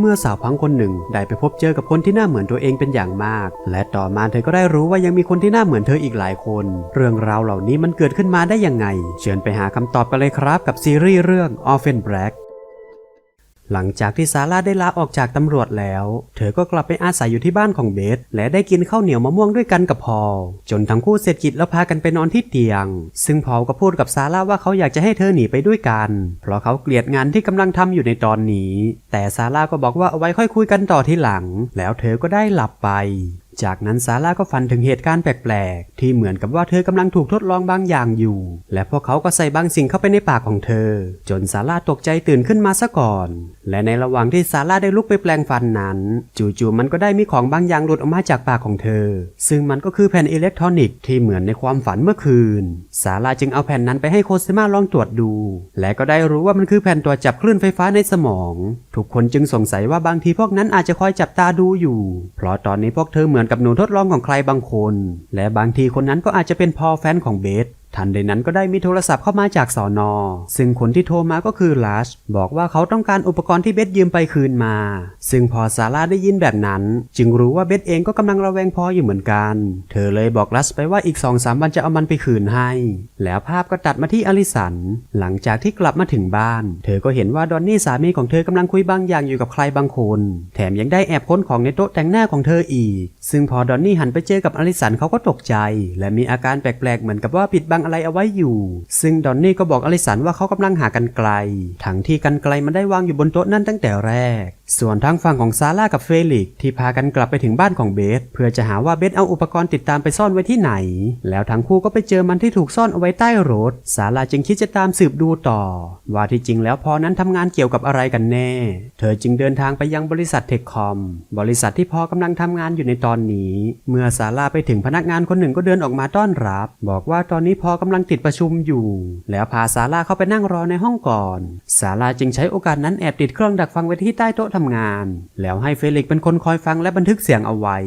เมื่อสาวพังคนหนึ่งได้ไปพบเจอกับคนที่หน้าเหมือนตัวเองเป็นอย่างมาก และต่อมาเธอก็ได้รู้ว่ายังมีคนที่หน้าเหมือนเธออีกหลายคน เรื่องราวเหล่านี้มันเกิดขึ้นมาได้ยังไง เชิญไปหาคำตอบกันเลยครับกับซีรีส์เรื่อง Orphan Black หลังจากที่ซาร่าได้ลาออกจากตำรวจแล้ว เธอก็กลับไปอาศัยอยู่ที่บ้านของเบส และได้กินข้าวเหนียวมะม่วงด้วยกันกับพอลจนทั้งคู่เสร็จกิจแล้วพากันไปนอนที่เตียง ซึ่งพอลก็พูดกับซาร่าว่าเขาอยากจะให้เธอหนีไปด้วยกัน เพราะเขาเกลียดงานที่กำลังทำอยู่ในตอนนี้ แต่ซาร่าก็บอกว่าเอาไว้ค่อยคุยกันต่อทีหลัง แล้วเธอก็ได้หลับไป จากนั้นซาร่าก็ฝันถึงเหตุการณ์แปลกๆ ที่เหมือนกับว่าเธอกำลังถูกทดลองบางอย่างอยู่ และพวกเขาก็ใส่บางสิ่งเข้าไปในปากของเธอ จนซาร่าตกใจตื่นขึ้นมาซะก่อน และในระหว่างที่ซาร่าได้ลุกไปแปลงฟันนั้น จู่ๆมันก็ได้มีของบางอย่างหลุดออกมาจากปากของเธอ ซึ่งมันก็คือแผ่นอิเล็กทรอนิกส์ที่เหมือนในความฝันเมื่อคืนซาร่าจึงเอาแผ่นนั้นไปให้โคซิมาลองตรวจดู และก็ได้รู้ว่ามันคือแผ่นตรวจจับคลื่นไฟฟ้าในสมอง ทุกคนจึงสงสัยว่าบางทีพวกนั้นอาจจะคอยจับตาดูอยู่ เพราะตอนนี้พวกเธอเหมือนกับหนูทดลองของใครบางคน และบางทีคนนั้นก็อาจจะเป็นพอแฟนของเบส ทันใดนั้นก็ได้มีโทรศัพท์เข้ามาจากสอนอ ซึ่งคนที่โทรมาก็คือลัชบอกว่าเขาต้องการอุปกรณ์ที่เบสยืมไปคืนมา ซึ่งพอซาร่าได้ยินแบบนั้น จึงรู้ว่าเบสเองก็กำลังระแวงพออยู่เหมือนกัน เธอเลยบอกลัชไปว่าอีก2อสามวันจะเอามันไปคืนให้ แล้วภาพก็ตัดมาที่อลิสัน หลังจากที่กลับมาถึงบ้าน เธอก็เห็นว่าดอนนี่สามีของเธอกำลังคุยบางอย่างอยู่กับใครบางคน แถมยังได้แอบค้นของในโต๊ะแต่งหน้าของเธออีก ซึ่งพอดอนนี่หันไปเจอกับอลิสันเขาก็ตกใจ และมีอาการแปลกๆเหมือนกับว่าปิดบังอะไรเอาไว้อยู่ ซึ่งดอนนี่ก็บอกอลิสันว่าเขากำลังหากันไกล ทั้งที่กันไกลมันได้วางอยู่บนโต๊ะนั่นตั้งแต่แรกส่วนทางฝั่งของซาร่ากับเฟลิกที่พากันกลับไปถึงบ้านของเบสเพื่อจะหาว่าเบสเอาอุปกรณ์ติดตามไปซ่อนไว้ที่ไหน แล้วทั้งคู่ก็ไปเจอมันที่ถูกซ่อนเอาไว้ใต้รถซาร่าจึงคิดจะตามสืบดูต่อ ว่าที่จริงแล้วพอนั้นทำงานเกี่ยวกับอะไรกันแน่ เธอจึงเดินทางไปยังบริษัทเทคคอมบริษัทที่พอกำลังทำงานอยู่ในตอนนี้ เมื่อซาร่าไปถึงพนักงานคนหนึ่งก็เดินออกมาต้อนรับ บอกว่าตอนนี้พอกำลังติดประชุมอยู่ แล้วพาซาร่าเข้าไปนั่งรอในห้องก่อนซาร่าจึงใช้โอกาสนั้นแอบติดเครื่องดักฟังไว้ที่ใต้โต๊ะทำงาน แล้วให้เฟลิกซ์เป็นคนคอยฟังและบันทึกเสียงเอาไว้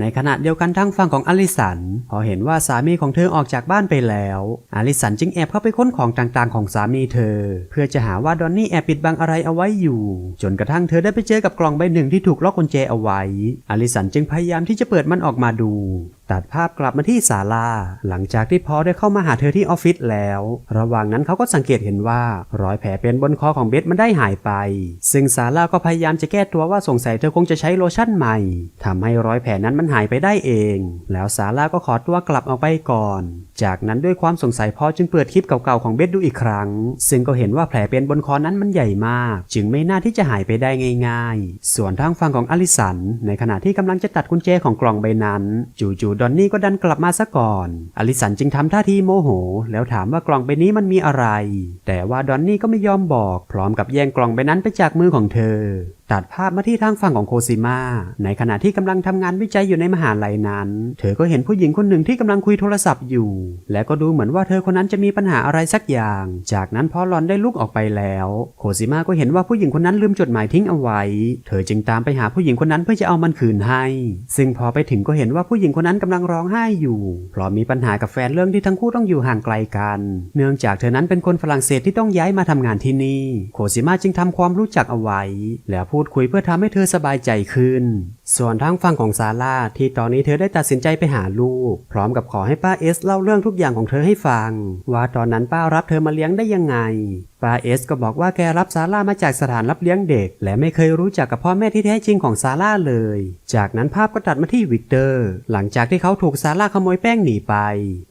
ในขณะเดียวกันทางฝั่งของอลิสัน พอเห็นว่าสามีของเธอออกจากบ้านไปแล้ว อลิสันจึงแอบเข้าไปค้นของต่างๆ ของสามีเธอ เพื่อจะหาว่าดอนนี่แอบปิดบังอะไรเอาไว้อยู่ จนกระทั่งเธอได้ไปเจอกับกล่องใบหนึ่งที่ถูกล็อกกุญแจเอาไว้ อลิสันจึงพยายามที่จะเปิดมันออกมาดู ตัดภาพกลับมาที่ศาลา หลังจากที่พอได้เข้ามาหาเธอที่ออฟฟิศแล้ว ระหว่างนั้นเขาก็สังเกตเห็นว่ารอยแผลเป็นบนคอของเบสมันได้หายไป ซึ่งซาร่าก็พยายามจะแก้ตัวว่าสงสัยเธอคงจะใช้โลชั่นใหม่ทำให้รอยแผลนั้นมันหายไปได้เอง แล้วซาร่าก็ขอตัวกลับออกไปก่อน จากนั้นด้วยความสงสัยพอจึงเปิดคลิปเก่าๆของเบสดูอีกครั้ง ซึ่งก็เห็นว่าแผลเป็นบนคอนั้นมันใหญ่มาก จึงไม่น่าที่จะหายไปได้ง่าย ๆ ส่วนทางฝั่งของอลิสัน ในขณะที่กำลังจะตัดกุญแจของกล่องใบนั้น จู่ๆดอนนี่ก็ดันกลับมาซะก่อน อลิสันจึงทำท่าทีโมโห แล้วถามว่ากล่องใบนี้มันมีอะไร แต่ว่าดอนนี่ก็ไม่ยอมบอก พร้อมกับแย่งกล่องใบนั้นไปจากมือของเธอ ตัดภาพมาที่ทางฝั่งของโคซิมาในขณะที่กำลังทำงานวิจัยอยู่ในมหาลัยนั้น เธอก็เห็นผู้หญิงคนหนึ่งที่กำลังคุยโทรศัพท์อยู่ และก็ดูเหมือนว่าเธอคนนั้นจะมีปัญหาอะไรสักอย่าง จากนั้นพอหลอนได้ลุกออกไปแล้ว โคซิมาก็เห็นว่าผู้หญิงคนนั้นลืมจดหมายทิ้งเอาไว้ เธอจึงตามไปหาผู้หญิงคนนั้นเพื่อจะเอามันคืนให้ ซึ่งพอไปถึงก็เห็นว่าผู้หญิงคนนั้นกำลังร้องไห้อยู่ เพราะมีปัญหากับแฟนเรื่องที่ทั้งคู่ต้องอยู่ห่างไกลกัน เนื่องจากเธอนั้นเป็นคนฝรั่งเศสที่ต้องย้ายมาทำงานที่นี่ โคซิมาจึงทำความรู้จักเอาไว้ แล้วพูดคุยเพื่อทำให้เธอสบายใจขึ้นส่วนทางฝั่งของซาร่าที่ตอนนี้เธอได้ตัดสินใจไปหาลูก พร้อมกับขอให้ป้าเอสเล่าเรื่องทุกอย่างของเธอให้ฟัง ว่าตอนนั้นป้ารับเธอมาเลี้ยงได้ยังไงป้าเอสก็บอกว่าแกรับซาร่ามาจากสถานรับเลี้ยงเด็ก และไม่เคยรู้จักกับพ่อแม่ที่แท้จริงของซาร่าเลย จากนั้นภาพก็ตัดมาที่วิกเตอร์ หลังจากที่เขาถูกซาร่าขโมยแป้งหนีไป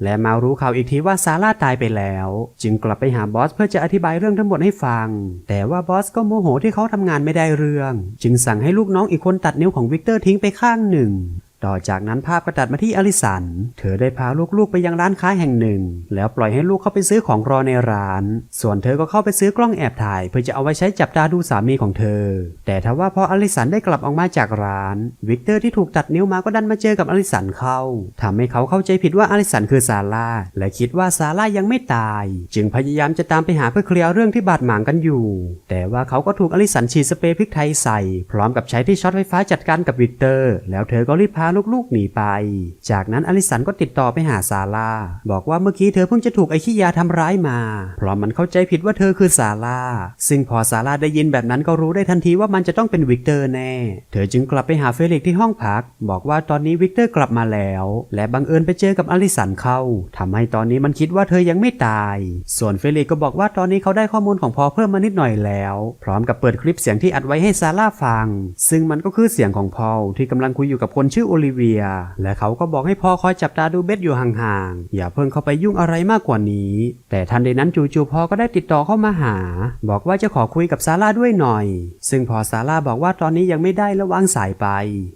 และมารู้ข่าวอีกทีว่าซาร่าตายไปแล้ว จึงกลับไปหาบอสเพื่อจะอธิบายเรื่องทั้งหมดให้ฟัง แต่ว่าบอสก็โมโหที่เขาทำงานไม่ได้เรื่อง จึงสั่งให้ลูกน้องอีกคนตัดนิ้วของวิกเตอร์ทิ้งไปข้างหนึ่ง ต่อจากนั้นภาพก็ตัดมาที่อลิสัน เธอได้พาลูกๆไปยังร้านค้าแห่งหนึ่ง แล้วปล่อยให้ลูกเข้าไปซื้อของรอในร้าน ส่วนเธอก็เข้าไปซื้อกล้องแอบถ่าย เพื่อจะเอาไว้ใช้จับตาดูสามีของเธอ แต่ทว่าพออลิสันได้กลับออกมาจากร้าน วิกเตอร์ที่ถูกตัดนิ้วมาก็ดันมาเจอกับอลิสันเข้าทำให้เขาเข้าใจผิดว่าอลิสันคือซาร่า และคิดว่าซาร่ายังไม่ตาย จึงพยายามจะตามไปหาเพื่อเคลียร์เรื่องที่บาดหมางกันอยู่ แต่ว่าเขาก็ถูกอลิสันฉีดสเปรย์พริกไทยใส่ พร้อมกับใช้ที่ช็อตไฟฟ้าจัดการกับวิกเตอร์ แล้วเธอก็รีบพาลูกๆหนีไป จากนั้นอลิสันก็ติดต่อไปหาซาร่าบอกว่าเมื่อกี้เธอเพิ่งจะถูกไอ้ขี้ยาทำร้ายมา เพราะมันเข้าใจผิดว่าเธอคือซาร่าซึ่งพอซาร่าได้ยินแบบนั้นก็รู้ได้ทันทีว่ามันจะต้องเป็นวิกเตอร์แน่ เธอจึงกลับไปหาเฟลิกซ์ที่ห้องพัก บอกว่าตอนนี้วิกเตอร์กลับมาแล้ว และบังเอิญไปเจอกับอลิสันเข้าทำให้ตอนนี้มันคิดว่าเธอยังไม่ตาย ส่วนเฟลิกซ์ก็บอกว่าตอนนี้เขาได้ข้อมูลของพอเพิ่มมานิดหน่อยแล้ว พร้อมกับเปิดคลิปเสียงที่อัดไว้ให้ซาร่าฟัง ซึ่งมันก็คือเสียงของพอลที่กำลังคุยอยู่กับคนชื่อโอลิเวีย และเขาก็บอกให้พอคอยจับตาดูเบสอยู่ห่างๆ อย่าเพิ่งเข้าไปยุ่งอะไรมากกว่านี้ แต่ทันใดนั้นจู่ๆพอก็ได้ติดต่อเข้ามาหา บอกว่าจะขอคุยกับซาร่าด้วยหน่อย ซึ่งพอซาร่าบอกว่าตอนนี้ยังไม่ได้และวางสายไป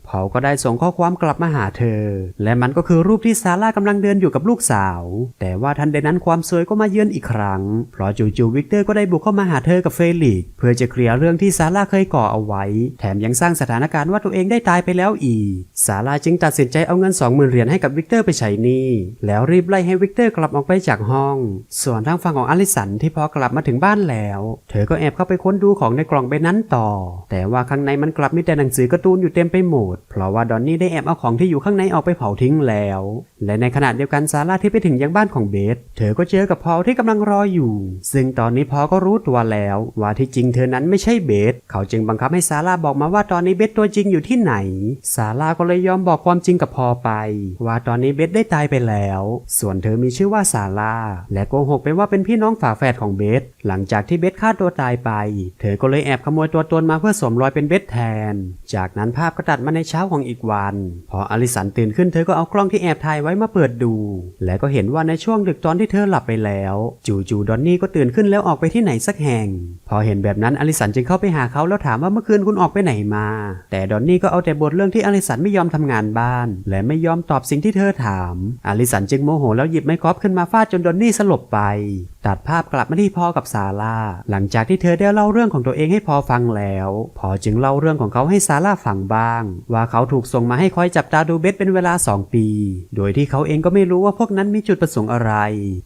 พอก็ได้ส่งข้อความกลับมาหาเธอ และมันก็คือรูปที่ซาร่ากำลังเดินอยู่กับลูกสาว แต่ว่าทันใดนั้นความสวยก็มาเยือนอีกครั้ง เพราะจู่ๆวิกเตอร์ก็ได้บุกเข้ามาหาเธอกับเฟลิกเพื่อจะเคลียร์เรื่องที่ซาร่าเคยก่อเอาไว้ แถมยังสร้างสถานการณ์ว่าตัวเองได้ตายไปแล้วอีกซาร่าจึงตัดสินใจเอาเงิน20,000เหรียญให้กับวิกเตอร์ไปใช้หนี้แล้วรีบไล่ให้วิกเตอร์กลับออกไปจากห้อง ส่วนทางฝั่งของอลิสันที่พอกลับมาถึงบ้านแล้ว เธอก็แอบเข้าไปค้นดูของในกล่องใบนั้นต่อ แต่ว่าข้างในมันกลับมีแต่หนังสือการ์ตูนอยู่เต็มไปหมด เพราะว่าดอนนี่ได้แอบเอาของที่อยู่ข้างในออกไปเผาทิ้งแล้ว และในขณะเดียวกันซาร่าที่ไปถึงยังบ้านของเบส เธอก็เจอกับพอลที่กำลังรออยู่ ซึ่งตอนนี้พอก็รู้ตัวแล้ว ว่าที่จริงเธอนั้นไม่ใช่เบส เขาจึงบังคับให้ซาร่าบอกมาว่าตอนนี้เบสตัวจริงอยู่ที่ไหน ซาร่าก็เลยยอมบอกความจริงกับพอไป ว่าตอนนี้เบสได้ตายไปแล้ว ส่วนเธอมีชื่อว่าซาร่า และโกหกไปว่าเป็นพี่น้องฝาแฝดของเบส หลังจากที่เบสฆ่าตัวตายไป เธอก็เลยแอบขโมยตัวตนมาเพื่อสวมรอยเป็นเบสแทน จากนั้นภาพก็ตัดมาในเช้าของอีกวัน พออลิสันตื่นขึ้นเธอก็เอากล้องที่แอบถ่ายไว้มาเปิดดู และก็เห็นว่าในช่วงดึกตอนที่เธอหลับไปแล้ว จู่ๆดอนนี่ก็ตื่นขึ้นแล้วออกไปที่ไหนสักแห่ง พอเห็นแบบนั้นอลิสันจึงเข้าไปหาเขาแล้วถามว่าเมื่อคืนคุณออกไปไหนมา แต่ดอนนี่ก็เอาแต่บทเรื่องที่อลิสันไม่ยอมทำงานบ้าน และไม่ยอมตอบสิ่งที่เธอถาม อลิสันจึงโมโหแล้วหยิบไม้กอล์ฟขึ้นมาฟาดจนดอนนี่สลบไป ตัดภาพกลับมาที่พอกับซาร่าหลังจากที่เธอได้เล่าเรื่องของตัวเองให้พอฟังแล้ว พอจึงเล่าเรื่องของเขาให้ซาร่าฟังบ้าง ว่าเขาถูกส่งมาให้คอยจับตาดูเบสเป็นเวลา 2 ปี โดยที่เขาเองก็ไม่รู้ว่าพวกนั้นมีจุดประสงค์อะไร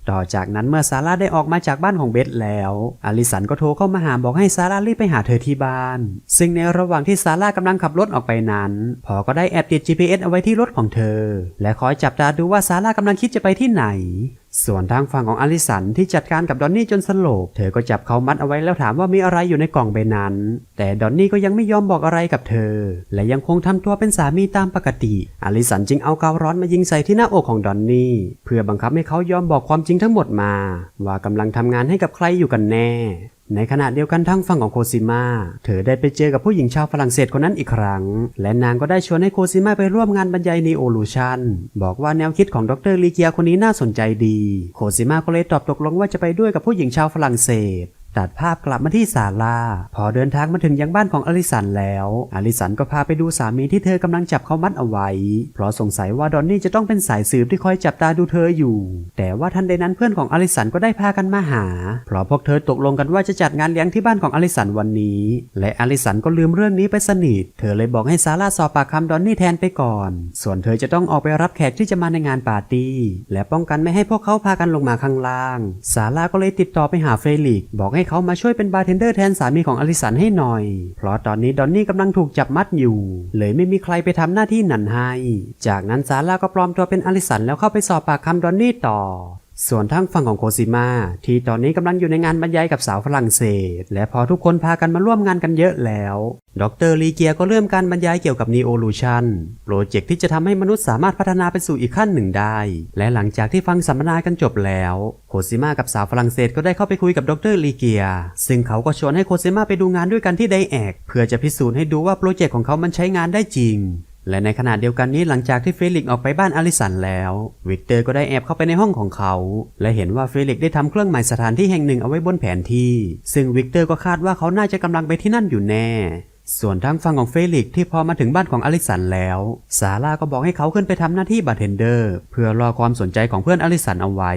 ต่อจากนั้นเมื่อซาร่าได้ออกมาจากบ้านของเบสแล้วอลิสันก็โทรเข้ามาหาบอกให้ซาร่ารีบไปหาเธอที่บ้าน ซึ่งในระหว่างที่ซาร่ากำลังขับรถออกไปนั้น พอก็ได้แอบติด GPS เอาไว้ที่รถของเธอ และคอยจับตาดูว่าซาร่ากำลังคิดจะไปที่ไหน ส่วนทางฝั่งของอลิสันที่จัดการกับดอนนี่จนสลบ เธอก็จับเขามัดเอาไว้แล้วถามว่ามีอะไรอยู่ในกล่องใบนั้น แต่ดอนนี่ก็ยังไม่ยอมบอกอะไรกับเธอ และยังคงทำตัวเป็นสามีตามปกติ อลิสันจึงเอากาวร้อนมายิงใส่ที่หน้าอกของดอนนี่เพื่อบังคับให้เขายอมบอกความจริงทั้งหมดมา ว่ากำลังทำงานให้กับใครอยู่กันแน่ ในขณะเดียวกันทางฝั่งของโคซิมาเธอได้ไปเจอกับผู้หญิงชาวฝรั่งเศสคนนั้นอีกครั้ง และนางก็ได้ชวนให้โคซิมาไปร่วมงานบรรยายนีโอลูชันบอกว่าแนวคิดของดรลีเกียคนนี้น่าสนใจดี โคซิมาก็เลยตอบตกลงว่าจะไปด้วยกับผู้หญิงชาวฝรั่งเศส ตัดภาพกลับมาที่ศาลา พอเดินทางมาถึงยังบ้านของอลิสันแล้วอลิสันก็พาไปดูสามีที่เธอกำลังจับเขามัดเอาไว้ เพราะสงสัยว่าดอนนี่จะต้องเป็นสายสืบที่คอยจับตาดูเธออยู่ แต่ว่าทันใดนั้นเพื่อนของอลิสันก็ได้พากันมาหา เพราะพวกเธอตกลงกันว่าจะจัดงานเลี้ยงที่บ้านของอลิสันวันนี้ และอลิสันก็ลืมเรื่องนี้ไปสนิท เธอเลยบอกให้ซาร่าสอบปากคำดอนนี่แทนไปก่อน ส่วนเธอจะต้องออกไปรับแขกที่จะมาในงานปาร์ตี้ และป้องกันไม่ให้พวกเขาพากันลงมาข้างล่าง ซาร่าก็เลยติดต่อไปหาเฟลิกบอกใให้เขามาช่วยเป็นบาร์เทนเดอร์แทนสามีของอลิสันให้หน่อย เพราะตอนนี้ดอนนี่กำลังถูกจับมัดอยู่ เลยไม่มีใครไปทำหน้าที่นั้นให้ จากนั้นซาร่าก็ปลอมตัวเป็นอลิสันแล้วเข้าไปสอบปากคำดอนนี่ต่อ ส่วนทางฝั่งของโคซิมาที่ตอนนี้กำลังอยู่ในงานบรรยายกับสาวฝรั่งเศส และพอทุกคนพากันมาร่วมงานกันเยอะแล้ว ดรลีเกียก็เริ่มการบรรยายเกี่ยวกับ Neolution โปรเจกต์ที่จะทำให้มนุษย์สามารถพัฒนาไปสู่อีกขั้นหนึ่งได้ และหลังจากที่ฟังสัมมนากันจบแล้วโคซิมากับสาวฝรั่งเศสก็ได้เข้าไปคุยกับดรลีเกีย ซึ่งเขาก็ชวนให้โคซิมาไปดูงานด้วยกันที่ไดแอกเพื่อจะพิสูจน์ให้ดูว่าโปรเจกต์ของเขามันใช้งานได้จริง และในขณะเดียวกันนี้หลังจากที่เฟลิกซ์ออกไปบ้านอลิสันแล้ว วิกเตอร์ก็ได้แอบเข้าไปในห้องของเขา และเห็นว่าเฟลิกซ์ได้ทำเครื่องหมายสถานที่แห่งหนึ่งเอาไว้บนแผนที่ ซึ่งวิกเตอร์ก็คาดว่าเขาน่าจะกำลังไปที่นั่นอยู่แน่ ส่วนทางฝั่งของเฟลิกซ์ที่พอมาถึงบ้านของอลิสันแล้ว ซาร่าก็บอกให้เขาขึ้นไปทำหน้าที่บาร์เทนเดอร์ เพื่อรอความสนใจของเพื่อนอลิสันเอาไว้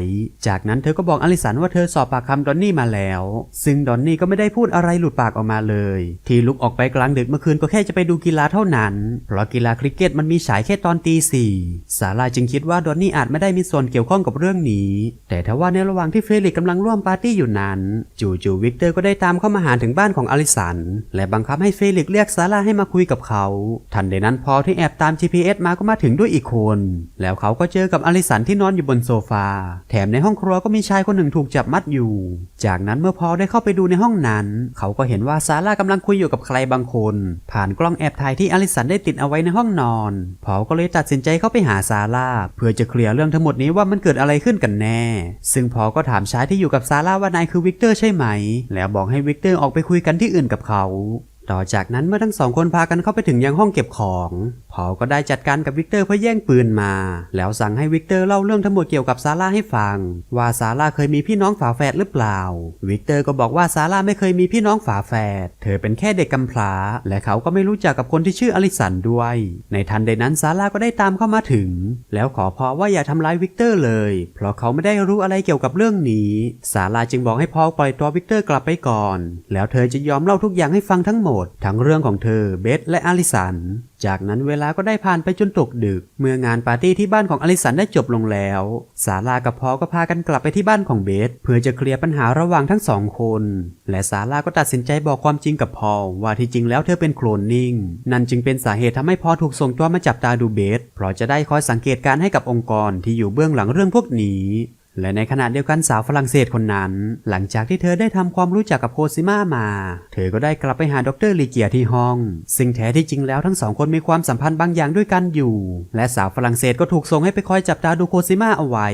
จากนั้นเธอก็บอกอลิสันว่าเธอสอบปากคำดอนนี่มาแล้ว ซึ่งดอนนี่ก็ไม่ได้พูดอะไรหลุดปากออกมาเลย ที่ลุกออกไปกลางดึกเมื่อคืนก็แค่จะไปดูกีฬาเท่านั้น เพราะกีฬาคริกเก็ตมันมีฉายแค่ตอนตีสี่ซาร่าจึงคิดว่าดอนนี่อาจไม่ได้มีส่วนเกี่ยวข้องกับเรื่องนี้ แต่ทว่าในระหว่างที่เฟลิกซ์กำลังร่วมปาร์ตี้อยู่นั้น จู่ๆวิกเตอร์ก็ได้ตามเข้ามาหาถึงบ้านของอลิสัน และบังคับให้เฟลิกซ์กเรียกซาร่าให้มาคุยกับเขา ทันใดนั้นพอที่แอบตาม GPS มาก็มาถึงด้วยอีกคน แล้วเขาก็เจอกับอลิสันที่นอนอยู่บนโซฟา แถมในห้องครัวก็มีชายคนหนึ่งถูกจับมัดอยู่ จากนั้นเมื่อพอได้เข้าไปดูในห้องนั้น เขาก็เห็นว่าซาร่ากำลังคุยอยู่กับใครบางคน ผ่านกล้องแอบถ่ายที่อลิสันได้ติดเอาไว้ในห้องนอน พอก็เลยตัดสินใจเข้าไปหาซาร่าเพื่อจะเคลียร์เรื่องทั้งหมดนี้ว่ามันเกิดอะไรขึ้นกันแน่ ซึ่งพอก็ถามชายที่อยู่กับซาร่าว่านายคือวิกเตอร์ใช่ไหม แล้วบอกให้วิกเตอร์ออกไปคุยกันที่อื่นกับเขา ต่อจากนั้นเมื่อทั้งสองคนพากันเข้าไปถึงยังห้องเก็บของ พอก็ได้จัดการกับวิกเตอร์เพื่อแย่งปืนมา แล้วสั่งให้วิกเตอร์เล่าเรื่องทั้งหมดเกี่ยวกับซาร่าให้ฟัง ว่าซาร่าเคยมีพี่น้องฝาแฝดหรือเปล่า วิกเตอร์ก็บอกว่าซาร่าไม่เคยมีพี่น้องฝาแฝด เธอเป็นแค่เด็กกำพร้า และเขาก็ไม่รู้จักกับคนที่ชื่ออลิสันด้วย ในทันใดนั้นซาร่าก็ได้ตามเข้ามาถึง แล้วขอพอว่าอย่าทำร้ายวิกเตอร์เลย เพราะเขาไม่ได้รู้อะไรเกี่ยวกับเรื่องนี้ ซาร่าจึงบอกให้พอปล่อยตัววิกเตอร์กลับไปก่อน แล้วเธอจะยอมเล่าทุกอย่างให้ฟังทั้งหมดทั้งเรื่องของเธอเบธและอลิสัน จากนั้นเวลาก็ได้ผ่านไปจนตกดึก เมื่องานปาร์ตี้ที่บ้านของอลิสันได้จบลงแล้วซาร่ากับพอก็พากันกลับไปที่บ้านของเบธเพื่อจะเคลียร์ปัญหาระหว่างทั้งสองคน และซาร่าก็ตัดสินใจบอกความจริงกับพอว่าที่จริงแล้วเธอเป็นโคลนนิ่ง นั่นจึงเป็นสาเหตุทำให้พอถูกส่งตัวมาจับตาดูเบธเพราะจะได้คอยสังเกตการณ์ให้กับองค์กรที่อยู่เบื้องหลังเรื่องพวกนี้ และในขณะเดียวกันสาวฝรั่งเศสคนนั้น หลังจากที่เธอได้ทำความรู้จักกับโคซิมามา เธอก็ได้กลับไปหาดรลีเกียที่ห้อง ซึ่งแท้ที่จริงแล้วทั้งสองคนมีความสัมพันธ์บางอย่างด้วยกันอยู่ และสาวฝรั่งเศสก็ถูกส่งให้ไปคอยจับตาดูโคซิมาเอาไว้